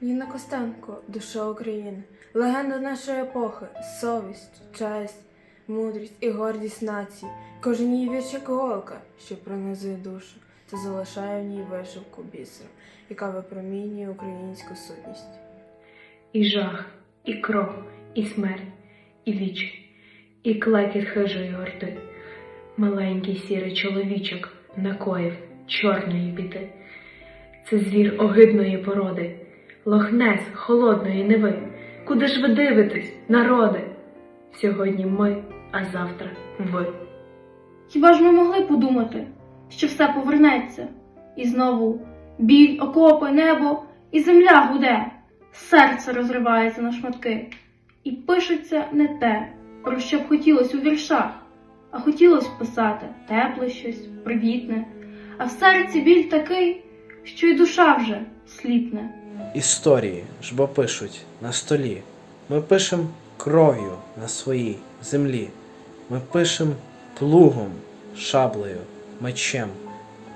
Ніна Костенко, душа України, легенда нашої епохи, совість, честь, мудрість і гордість нації. Кожен її вірш як голка, що пронизує душу, та залишає в ній вишивку бісером, яка випромінює українську сутність. І жах, і кров, і смерть, і віч, і клекіт хижої орди. Маленький сірий чоловічок накоїв чорної біди. Це звір огидної породи, лохнес холодної неви. Куди ж ви дивитесь, народи? Сьогодні ми, а завтра ви. Хіба ж ми могли подумати, що все повернеться, і знову біль, окопи, небо і земля гуде, серце розривається на шматки, і пишеться не те, про що б хотілося у віршах, а хотілося писати тепле щось, привітне, а в серці біль такий, що й душа вже сліпне. Історії ж бо пишуть на столі. Ми пишем кров'ю на своїй землі. Ми пишем плугом, шаблею, мечем,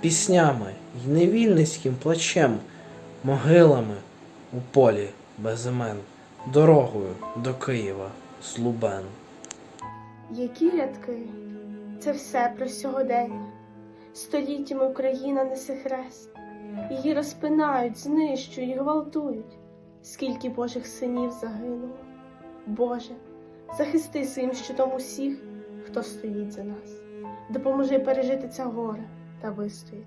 піснями й невільницьким плачем, могилами у полі без імен, дорогою до Києва з Лубен. Які рядки? Це все про сьогодення. Століттями Україна несе хрест. Її розпинають, знищують, гвалтують. Скільки Божих синів загинуло. Боже, захисти своїм щитом усіх, хто стоїть за нас. Допоможи пережити це горе та вистояти.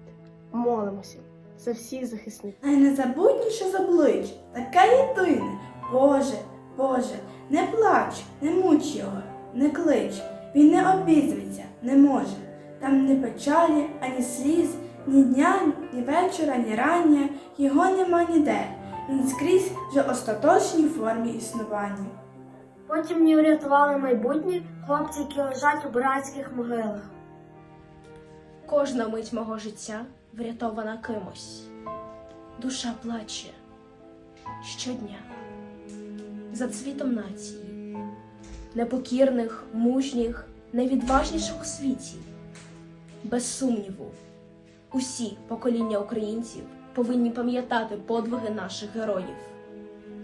Молимося за всіх захисників. Найнезабутніше з облич, таке єдине. Боже, Боже, не плач, не муч його, не клич, він не обізветься, не може. Там ні печалі, ані сліз, ні дня, ні вечора, ні рання, його нема ніде. Він скрізь вже остаточній формі існування. Потім мені врятували майбутнє хлопці, які лежать у братських могилах. Кожна мить мого життя врятована кимось. Душа плаче щодня за цвітом нації, непокірних, мужніх, найвідважніших у світі. Без сумніву, усі покоління українців повинні пам'ятати подвиги наших героїв,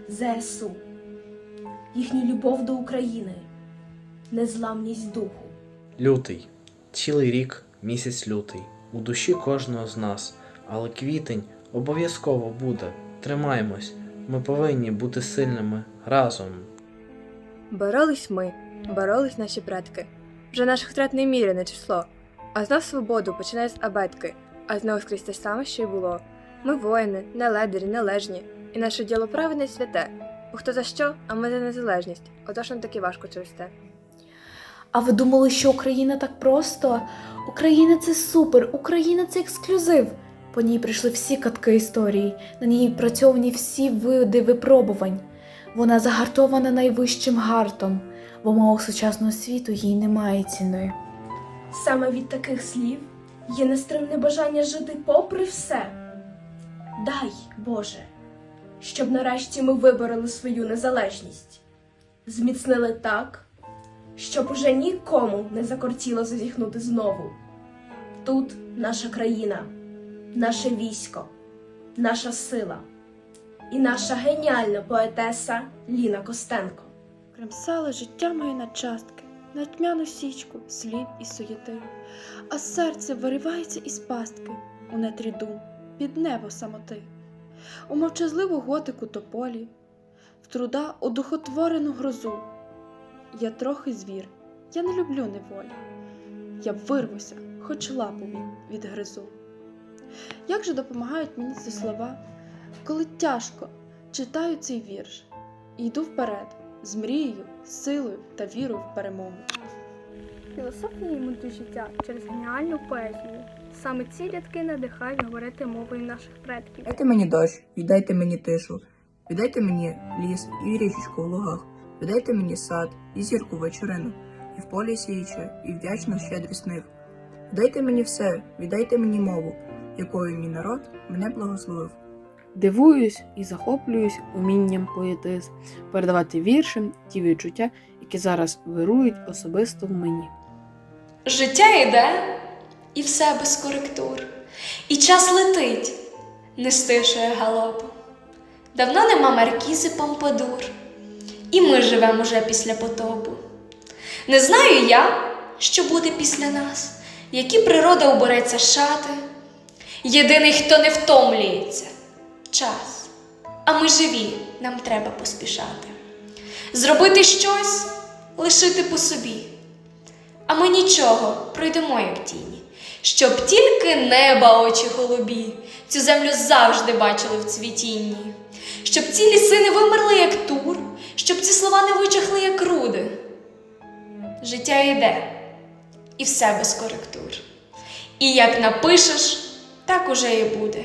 ЗСУ, їхню любов до України, незламність духу. Лютий. Цілий рік, місяць лютий. У душі кожного з нас. Але квітень обов'язково буде. Тримаймось. Ми повинні бути сильними разом. Боролись ми, боролись наші предки. Вже наших втрат не міряне число. А знов свободу починає з абетки, а знову скрізь те саме, що й було. Ми воїни, не ледарі, нележні, і наше діло праведне й святе. Бо хто за що, а ми за незалежність. Отож нам таки важко через те. А ви думали, що Україна так просто? Україна це супер, Україна це ексклюзив. По ній прийшли всі катки історії, на ній відпрацьовані всі види випробувань. Вона загартована найвищим гартом, в умовах сучасного світу їй немає ціни. Саме від таких слів є нестримне бажання жити попри все. Дай, Боже, щоб нарешті ми вибороли свою незалежність, зміцнили так, щоб уже нікому не закортіло зазіхнути знову. Тут наша країна, наше військо, наша сила і наша геніальна поетеса Ліна Костенко. Кремсала життя моє на частки, на тьмяну січку, слід і суєти, а серце виривається із пастки у нетрі дум, під небо самоти, у мовчазливу готику тополі, в труда одухотворену грозу. Я трохи звір, я не люблю неволі. Я вирвуся, хоч лапу від, відгризу. Як же допомагають мені ці слова, коли тяжко читаю цей вірш і йду вперед з мрією, силою та вірою в перемогу. Філософія і мудрість життя через геніальну поезію. Саме ці рядки надихають говорити мовою наших предків. Дайте мені дощ, віддайте мені тишу, віддайте мені ліс і річечку в лугах, віддайте мені сад і зірку вечорину, і в полі сіюче, і вдячно щедрість нив. Віддайте мені все, віддайте мені мову, якою мій народ мене благословив. Дивуюсь і захоплююсь умінням поетиз, передавати віршем ті відчуття, які зараз вирують особисто в мені. Життя йде, і все без коректур, і час летить, не стишує галопу. Давно нема Маркізи Помпадур, і ми живемо уже після потопу. Не знаю я, що буде після нас, які природа обереться шати. Єдиний, хто не втомлюється час. А ми живі, нам треба поспішати. Зробити щось, лишити по собі. А ми нічого, пройдемо, як тіні, щоб тільки неба очі голубі, цю землю завжди бачили в цвітінні, щоб ці ліси не вимерли, як тур, щоб ці слова не вичахли, як руди. Життя йде, і все без коректур. І як напишеш, так уже і буде.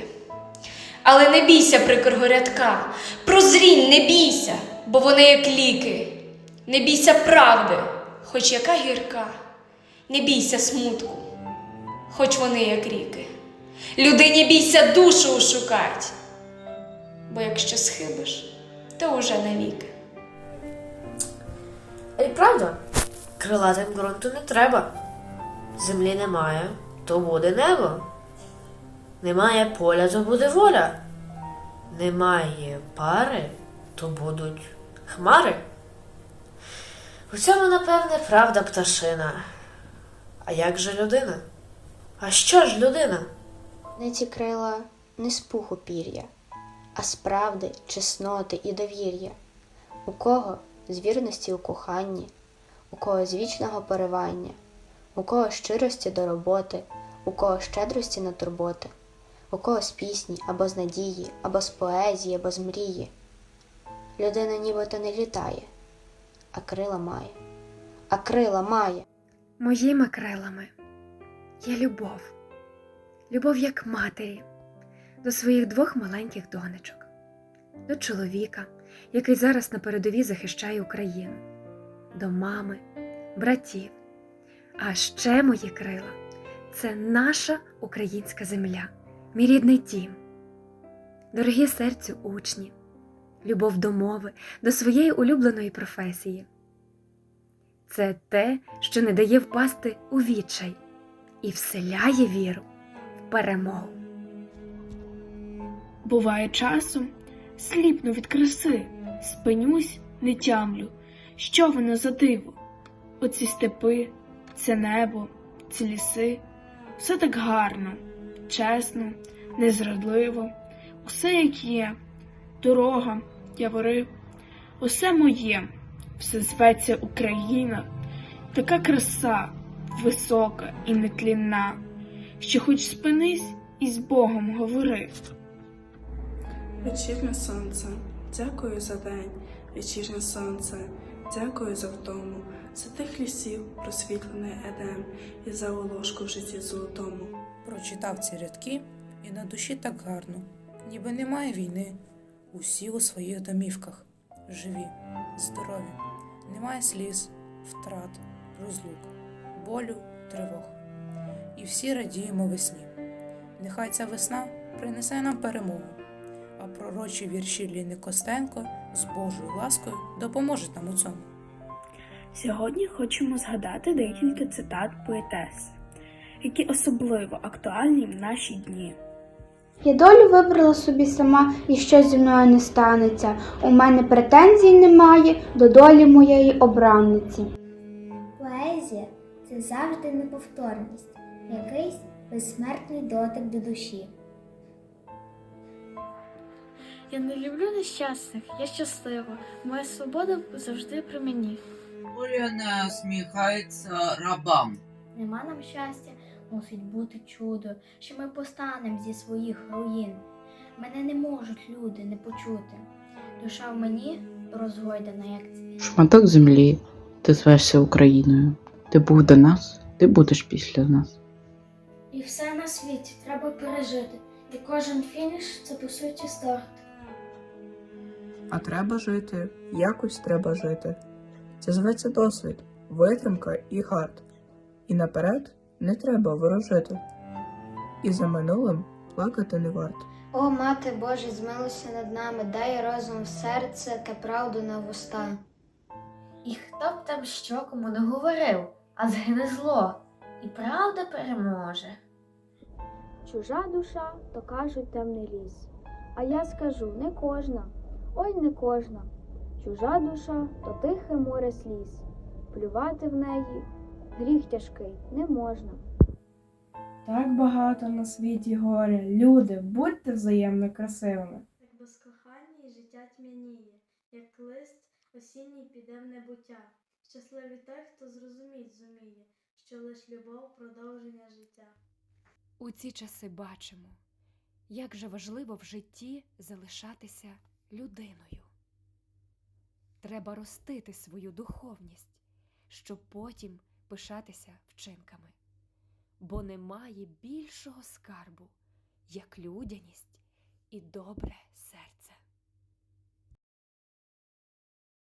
Але не бійся прикрого рядка, прозрінь, не бійся, бо вони як ліки. Не бійся правди, хоч яка гірка, не бійся смутку, хоч вони як ріки. Людині бійся душу ушукать, бо якщо схибиш, то уже навіки. І правда, крилатим ґрунту не треба. Землі немає, то буде небо. Немає поля, то буде воля. Немає пари, то будуть хмари. У цьому, напевне, правда пташина. А як же людина? А що ж людина? Не ці крила не з пуху пір'я, а з правди, чесноти і довір'я. У кого з вірності у коханні, у кого з вічного поривання, у кого щирості до роботи, у кого щедрості на турботи, у кого з пісні або з надії, або з поезії, або з мрії. Людина нібито не літає, а крила має, а крила має. Моїми крилами є любов, любов як матері до своїх двох маленьких донечок, до чоловіка, який зараз на передовій захищає Україну, до мами, братів. А ще мої крила це наша українська земля, мій рідний дім. Дорогі серцю учні, любов до мови, до своєї улюбленої професії. Це те, що не дає впасти у відчай і вселяє віру в перемогу. Буває часом, сліпну від краси, спинюсь, не тямлю, що воно за диво. Оці степи, це небо, ці ліси, все так гарно, чесно, незрадливо, усе як є, дорога, явори, усе моє, все зветься Україна, така краса, висока і нетлінна, що хоч спинись і з Богом говори. Вечірнє сонце, дякую за день, вечірнє сонце, дякую за втому, за тих лісів просвітлений едем. І за волошку в житті золотому. Прочитав ці рядки, і на душі так гарно, ніби немає війни. Усі у своїх домівках, живі, здорові, немає сліз, втрат, розлук, болю, тривог. І всі радіємо весні. Нехай ця весна принесе нам перемогу, а пророчі вірші Ліни Костенко з Божою ласкою допоможуть нам у цьому. Сьогодні хочемо згадати декілька цитат поетес, які особливо актуальні в наші дні. Я долю вибрала собі сама і що зі мною не станеться. У мене претензій немає до долі моєї обранниці. Поезія це завжди неповторність, якийсь безсмертний дотик до душі. Я не люблю нещасних, я щаслива. Моя свобода завжди при мені. Доля не усміхається рабам. Нема нам щастя, мусить бути чудо, що ми постанем зі своїх руїн. Мене не можуть люди не почути. Душа в мені розгойдана, як цвіт. Шматок землі, ти звешся Україною. Ти був до нас, ти будеш після нас. І все на світі треба пережити. І кожен фініш це по суті старт. А треба жити, якось треба жити. Це зветься досвід, витримка і гард. І наперед не треба ворожити. І за минулим плакати не варто. О, мати Боже, змилуйся над нами, дай розум в серце та правду на вуста. І хто б там що кому не говорив, а згине зло, і правда переможе. Чужа душа, то кажуть темний ліс. А я скажу, не кожна, ой не кожна. Чужа душа то тихе море сліз. Плювати в неї гріх тяжкий не можна. Так багато на світі горя. Люди, будьте взаємно красивими. Так без кохання і життя тьмяніє, як лист осінній піде в небуття. Щасливі те, хто зрозуміть зуміє, що лиш любов продовження життя. У ці часи бачимо, як же важливо в житті залишатися людиною. Треба ростити свою духовність, щоб потім пишатися вчинками. Бо немає більшого скарбу, як людяність і добре серце.